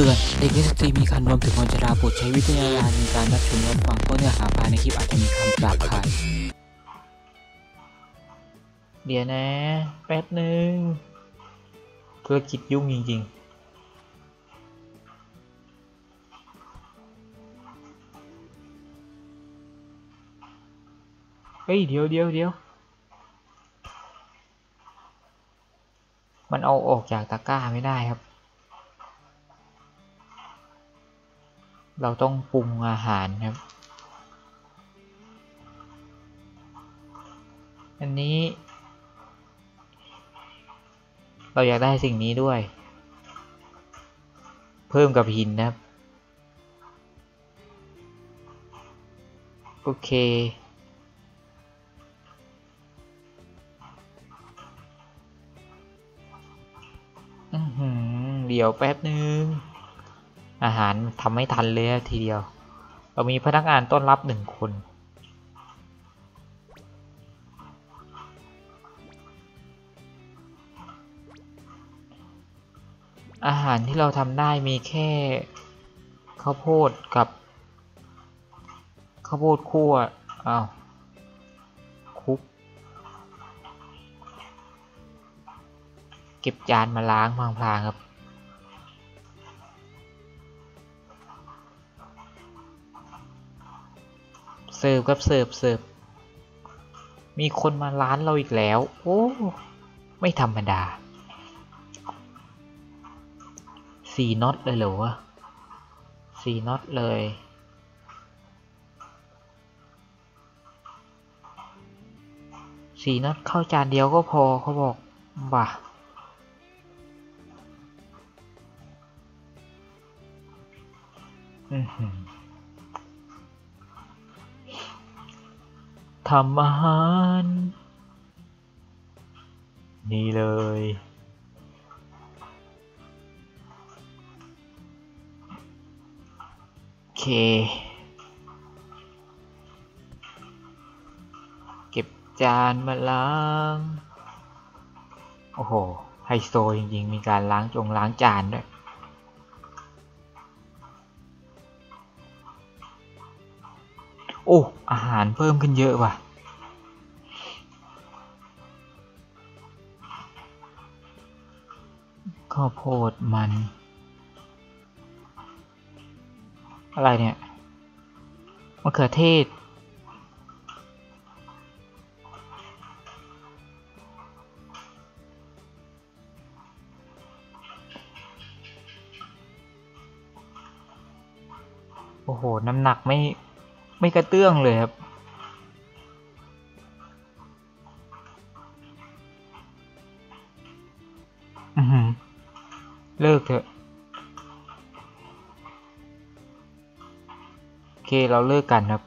เตือนเด็กนิสตรีมีคันรวมถึงคนชราโปรดใช้วิจารณญาณในการรับชมรับฟังเพราะเนื้อหาภายในคลิปอาจจะมีคำหยาบคายเดี๋ยวนะ แป๊บหนึ่งธุรกิจยุ่งจริง ๆเฮ้ยเดี๋ยวเดี๋ยวเดี๋ยว มันเอาออกจากตะกร้าไม่ได้ครับ เราต้องปรุงอาหารครับ อันนี้ เราอยากได้สิ่งนี้ด้วย เพิ่มกับหินนะครับ โอเคอือหือเดี๋ยวแป๊บนึง อาหารทำไม่ทันเลยทีเดียว เรามีพนักงานต้อนรับหนึ่งคน อาหารที่เราทำได้มีแค่ข้าวโพดกับข้าวโพดคั่วอ้าวคลุกเก็บจานมาล้างพลางๆครับ เสิร์ฟครับเสิร์ฟเสิร์ฟมีคนมาร้านเราอีกแล้ว โอ้ ไม่ธรรมดาสี่น็อตเลยเหรอวะสี่น็อตเลย สี่น็อตเข้าจานเดียวก็พอเขาบอก บ่าอือหือ ทำอาหาร นี่เลย โอเค เก็บจานมาล้าง โอ้โห ไฮโซจริง ๆ มีการล้างจงล้างจานด้วย เพิ่มขึ้นเยอะว่ะ ข้าวโพดมัน อะไรเนี่ยมะเขือเทศ โอ้โห น้ำหนักไม่ไม่กระเตื้องเลยครับ เลิกเถอะ โอเคเราเลิกกันครับ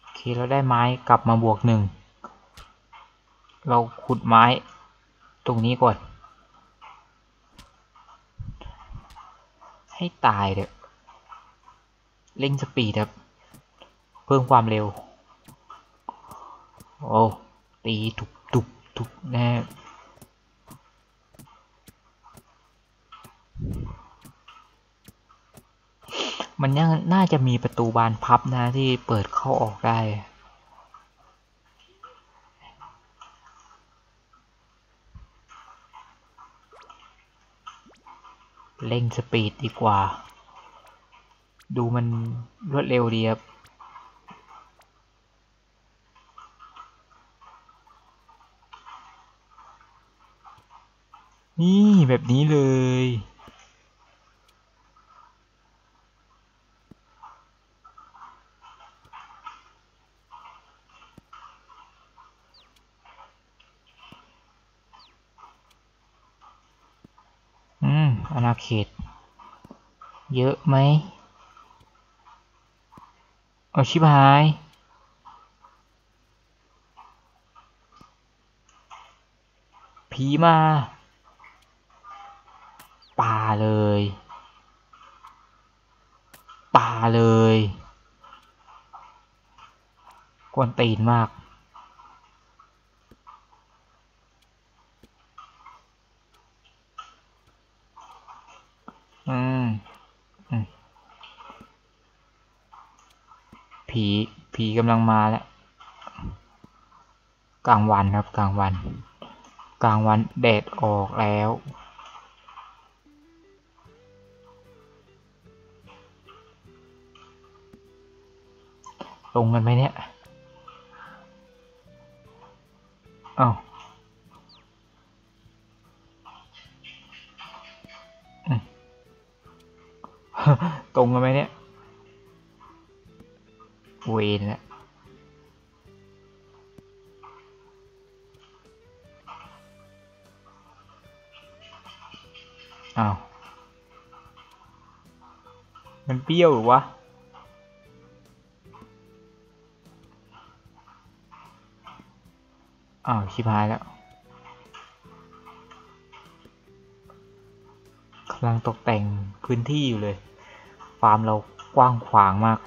โอเคเราได้ไม้กลับมาบวกหนึ่ง เราขุดไม้ตรงนี้ก่อน ให้ตายเถอะเร่งสปีดครับ เพิ่มความเร็ว โอ้ตีตุบตุบตุบแน่มันยังน่าจะมีประตูบานพับนะที่เปิดเข้าออกได้ เร่งสปีดดีกว่า ดูมันรวดเร็วดีครับนี่แบบนี้เลย อาณาเขต เยอะไหมเอาชิบหาย ผีมาปปาเลยป่าเลย กวนตีนมาก อืม อืม ผีผีกำลังมาแล้วกลางวันครับกลางวัน กลางวันแดดออกแล้ว ลงกันไหมเนี่ยอ้าวตรงกันไหมเนี่ย เวนแล้วอ้าว มันเปรี้ยวหรือวะ อ้าวชิบหายแล้วกำลังตกแต่งพื้นที่อยู่เลย ฟาร์มเรากว้างขวางมาก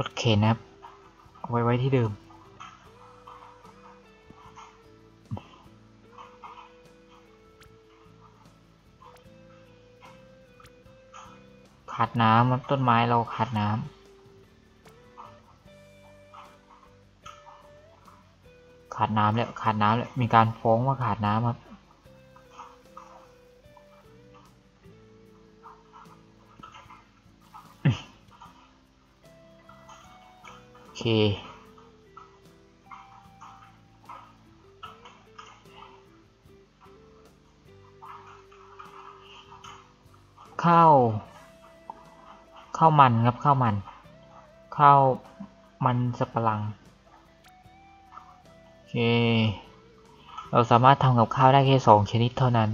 รถเข็นนะครับไว้ไว้ที่เดิม ขาดน้ำครับต้นไม้เราขาดน้ำขาดน้ำแล้วขาดน้ำแล้วมีการฟ้องว่าขาดน้ำครับ เคข้าวข้าวมันครับข้าวมันข้าวมันสับปะหลังโอเค เราสามารถทำกับข้าวได้แค่สองชนิดเท่านั้น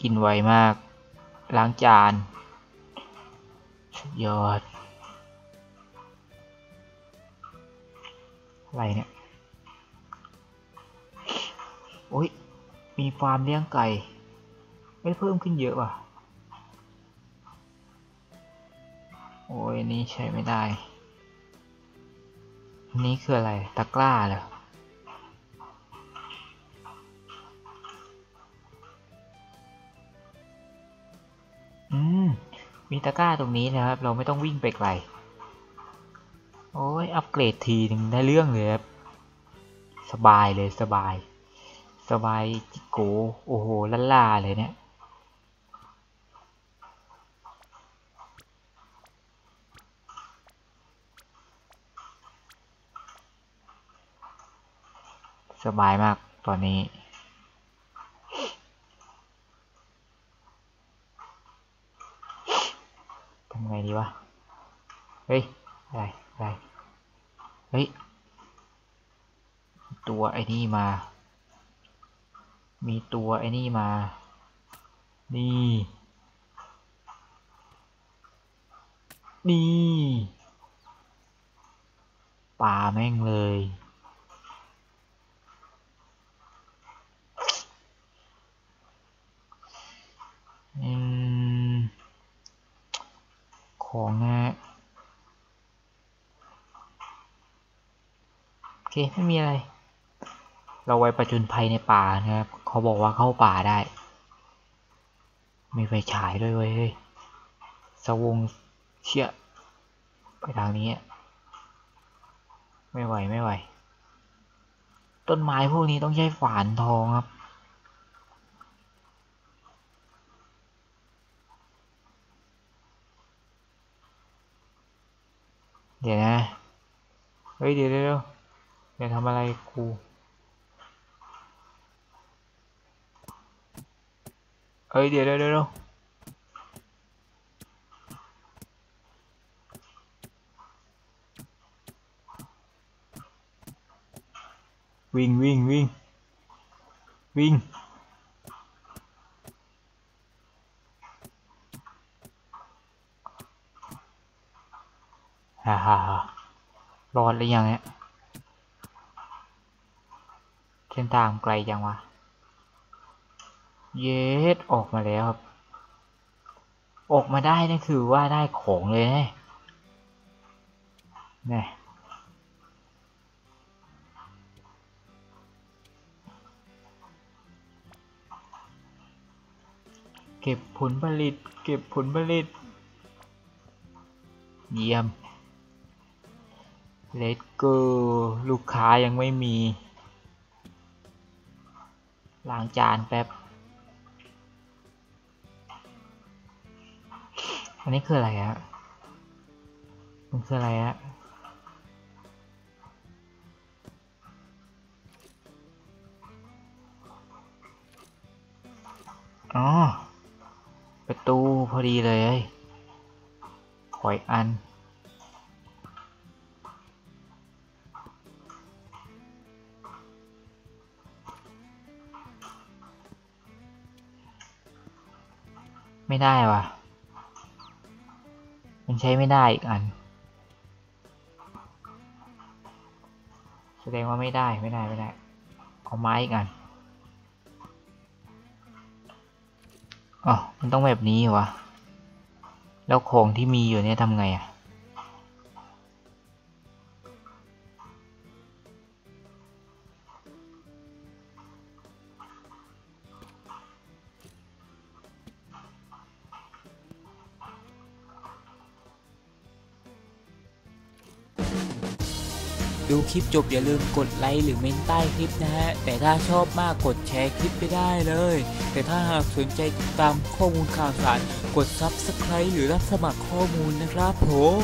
กินไวมาก ล้างจานสุดยอด อะไรเนี่ย โอ้ย มีฟาร์มเลี้ยงไก่ ไม่เพิ่มขึ้นเยอะว่ะ โอ้ยนี้ใช้ไม่ได้นนี้คืออะไร ตะกร้าเหรอ อืม มีตะกร้าตรงนี้นะครับ เราไม่ต้องวิ่งไปไกล โอ้ย อัปเกรดทีหนึ่งได้เรื่องเลยครับ สบายเลยสบาย สบายจิโก โอ้โหล่าลาเลยเนี่ย สบายมากตอนนี้ ทำไงดีวะ เฮ้ย อะไร อะไร เฮ้ย ตัวไอ้นี่มา มีตัวไอ้นี่มา นี่ นี่ป่าแม่งเลย อืม ของนะฮะโอ เคไม่มีอะไร เราไว้ประจนภัยในป่านะครับ เขาบอกว่าเข้าป่าได้ มีไฟฉายด้วยเว้ยสวงเชี่ยไปทางนี้ ไม่ไหวไม่ไหว ต้นไม้พวกนี้ต้องใช้ฝานทองครับเดี๋ยวนะ เฮ้ยเดี๋ยวเดี๋ยว อย่าทำอะไรกูเฮ้ยเดี๋ยวเดี๋ยวเดี๋ยววิ่งวิ่งวิ่งวิ่งฮ่าฮ่าฮ่ารอดหรือยังเนี่ยเส้นทางไกลจังวะ เยสออกมาแล้วครับ ออกมาได้นี่คือว่าได้ของเลยนะเนี่ยเก็บผลผลิต เก็บผลผลิต เยี่ยม Let's go ลูกค้ายังไม่มี ล้างจานแป๊บ อันนี้คืออะไรฮะมันคืออะไรฮะอ๋อ ประตูพอดีเลยเอ้ยอัน ไม่ได้ว่ะ มันใช้ไม่ได้อีกอัน แสดงว่าไม่ได้ไม่ได้ไม่ได้ เอาไม้อีกอัน อ๋อ มันต้องแบบนี้วะแล้วของที่มีอยู่เนี่ยทำไงอะ ดูคลิปจบอย่าลืมกดไลค์หรือเมนใต้คลิปนะฮะ แต่ถ้าชอบมากกดแชร์คลิปไปได้เลย แต่ถ้าหากสนใจติดตามข้อมูลข่าวสาร กด Subscribe หรือรับสมัครข้อมูลนะครับผม